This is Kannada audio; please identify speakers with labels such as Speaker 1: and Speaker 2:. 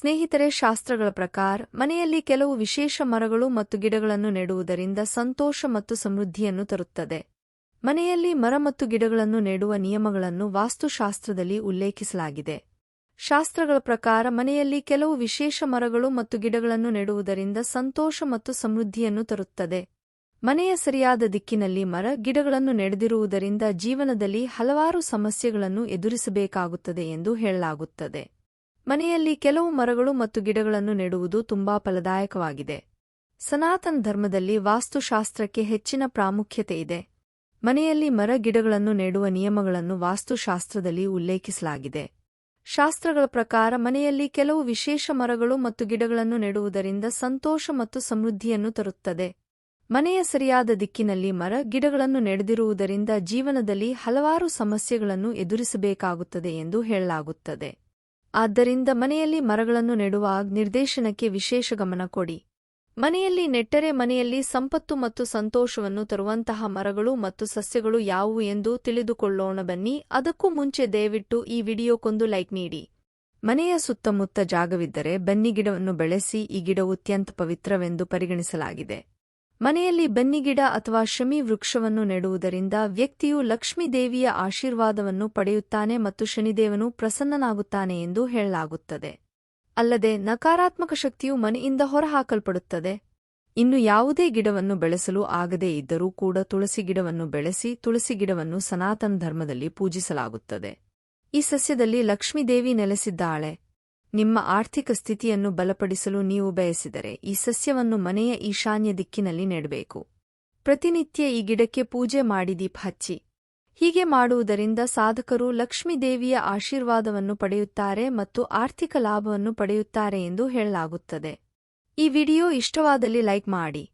Speaker 1: ಸ್ನೇಹಿತರೆ, ಶಾಸ್ತ್ರಗಳ ಪ್ರಕಾರ ಮನೆಯಲ್ಲಿ ಕೆಲವು ವಿಶೇಷ ಮರಗಳು ಮತ್ತು ಗಿಡಗಳನ್ನು ನೆಡುವುದರಿಂದ ಸಂತೋಷ ಮತ್ತು ಸಮೃದ್ಧಿಯನ್ನು ತರುತ್ತದೆ. ಮನೆಯಲ್ಲಿ ಮರ ಮತ್ತು ಗಿಡಗಳನ್ನು ನೆಡುವ ನಿಯಮಗಳನ್ನು ವಾಸ್ತುಶಾಸ್ತ್ರದಲ್ಲಿ ಉಲ್ಲೇಖಿಸಲಾಗಿದೆ. ಶಾಸ್ತ್ರಗಳ ಪ್ರಕಾರ ಮನೆಯಲ್ಲಿ ಕೆಲವು ವಿಶೇಷ ಮರಗಳು ಮತ್ತು ಗಿಡಗಳನ್ನು ನೆಡುವುದರಿಂದ ಸಂತೋಷ ಮತ್ತು ಸಮೃದ್ಧಿಯನ್ನು ತರುತ್ತದೆ. ಮನೆಯ ಸರಿಯಾದ ದಿಕ್ಕಿನಲ್ಲಿ ಮರ, ಗಿಡಗಳನ್ನು ನೆಡೆದಿರುವುದರಿಂದ ಜೀವನದಲ್ಲಿ ಹಲವಾರು ಸಮಸ್ಯೆಗಳನ್ನು ಎದುರಿಸಬೇಕಾಗುತ್ತದೆ ಎಂದು ಹೇಳಲಾಗುತ್ತದೆ. ಮನೆಯಲ್ಲಿ ಕೆಲವು ಮರಗಳು ಮತ್ತು ಗಿಡಗಳನ್ನು ನೆಡುವುದು ತುಂಬಾ ಫಲದಾಯಕವಾಗಿದೆ. ಸನಾತನ ಧರ್ಮದಲ್ಲಿ ವಾಸ್ತುಶಾಸ್ತ್ರಕ್ಕೆ ಹೆಚ್ಚಿನ ಪ್ರಾಮುಖ್ಯತೆ ಇದೆ. ಮನೆಯಲ್ಲಿ ಮರ ಗಿಡಗಳನ್ನು ನೆಡುವ ನಿಯಮಗಳನ್ನು ವಾಸ್ತುಶಾಸ್ತ್ರದಲ್ಲಿ ಉಲ್ಲೇಖಿಸಲಾಗಿದೆ. ಶಾಸ್ತ್ರಗಳ ಪ್ರಕಾರ ಮನೆಯಲ್ಲಿ ಕೆಲವು ವಿಶೇಷ ಮರಗಳು ಮತ್ತು ಗಿಡಗಳನ್ನು ನೆಡುವುದರಿಂದ ಸಂತೋಷ ಮತ್ತು ಸಮೃದ್ಧಿಯನ್ನು ತರುತ್ತದೆ. ಮನೆಯ ಸರಿಯಾದ ದಿಕ್ಕಿನಲ್ಲಿ ಮರ ಗಿಡಗಳನ್ನು ನೆಡೆದಿರುವುದರಿಂದ ಜೀವನದಲ್ಲಿ ಹಲವಾರು ಸಮಸ್ಯೆಗಳನ್ನು ಎದುರಿಸಬೇಕಾಗುತ್ತದೆ ಎಂದು ಹೇಳಲಾಗುತ್ತದೆ. ಆದ್ದರಿಂದ ಮನೆಯಲ್ಲಿ ಮರಗಳನ್ನು ನೆಡುವಾಗ ನಿರ್ದೇಶನಕ್ಕೆ ವಿಶೇಷ ಗಮನ ಕೊಡಿ. ಮನೆಯಲ್ಲಿ ನೆಟ್ಟರೆ ಮನೆಯಲ್ಲಿ ಸಂಪತ್ತು ಮತ್ತು ಸಂತೋಷವನ್ನು ತರುವಂತಹ ಮರಗಳು ಮತ್ತು ಸಸ್ಯಗಳು ಯಾವುವು ಎಂದು ತಿಳಿದುಕೊಳ್ಳೋಣ ಬನ್ನಿ. ಅದಕ್ಕೂ ಮುಂಚೆ ದಯವಿಟ್ಟು ಈ ವಿಡಿಯೋಕ್ಕೊಂದು ಲೈಕ್ ನೀಡಿ. ಮನೆಯ ಸುತ್ತಮುತ್ತ ಜಾಗವಿದ್ದರೆ ಬನ್ನಿಗಿಡವನ್ನು ಬೆಳೆಸಿ ಈ ಗಿಡವು ಅತ್ಯಂತ ಪವಿತ್ರವೆಂದು ಪರಿಗಣಿಸಲಾಗಿದೆ. ಮನೆಯಲ್ಲಿ ಬೆನ್ನಿಗಿಡ ಅಥವಾ ಶಮಿ ವೃಕ್ಷವನ್ನು ನೆಡುವುದರಿಂದ ವ್ಯಕ್ತಿಯು ಲಕ್ಷ್ಮೀದೇವಿಯ ಆಶೀರ್ವಾದವನ್ನು ಪಡೆಯುತ್ತಾನೆ ಮತ್ತು ಶನಿದೇವನು ಪ್ರಸನ್ನನಾಗುತ್ತಾನೆ ಎಂದು ಹೇಳಲಾಗುತ್ತದೆ. ಅಲ್ಲದೆ ನಕಾರಾತ್ಮಕ ಶಕ್ತಿಯು ಮನೆಯಿಂದ ಹೊರಹಾಕಲ್ಪಡುತ್ತದೆ. ಇನ್ನು ಯಾವುದೇ ಗಿಡವನ್ನು ಬೆಳೆಸಲು ಆಗದೇ ಇದ್ದರೂ ಕೂಡ ತುಳಸಿ ಗಿಡವನ್ನು ಬೆಳೆಸಿ ತುಳಸಿ ಗಿಡವನ್ನು ಸನಾತನ ಧರ್ಮದಲ್ಲಿ ಪೂಜಿಸಲಾಗುತ್ತದೆ. ಈ ಸಸ್ಯದಲ್ಲಿ ಲಕ್ಷ್ಮೀದೇವಿ ನೆಲೆಸಿದ್ದಾಳೆ. ನಿಮ್ಮ ಆರ್ಥಿಕ ಸ್ಥಿತಿಯನ್ನು ಬಲಪಡಿಸಲು ನೀವು ಬಯಸಿದರೆ ಈ ಸಸ್ಯವನ್ನು ಮನೆಯ ಈಶಾನ್ಯ ದಿಕ್ಕಿನಲ್ಲಿ ನೆಡಬೇಕು. ಪ್ರತಿನಿತ್ಯ ಈ ಗಿಡಕ್ಕೆ ಪೂಜೆ ಮಾಡಿ ದೀಪ ಹಚ್ಚಿ. ಹೀಗೆ ಮಾಡುವುದರಿಂದ ಸಾಧಕರು ಲಕ್ಷ್ಮೀದೇವಿಯ ಆಶೀರ್ವಾದವನ್ನು ಪಡೆಯುತ್ತಾರೆ ಮತ್ತು ಆರ್ಥಿಕ ಲಾಭವನ್ನು ಪಡೆಯುತ್ತಾರೆ ಎಂದು ಹೇಳಲಾಗುತ್ತದೆ. ಈ ವಿಡಿಯೋ ಇಷ್ಟವಾದಲ್ಲಿ ಲೈಕ್ ಮಾಡಿ.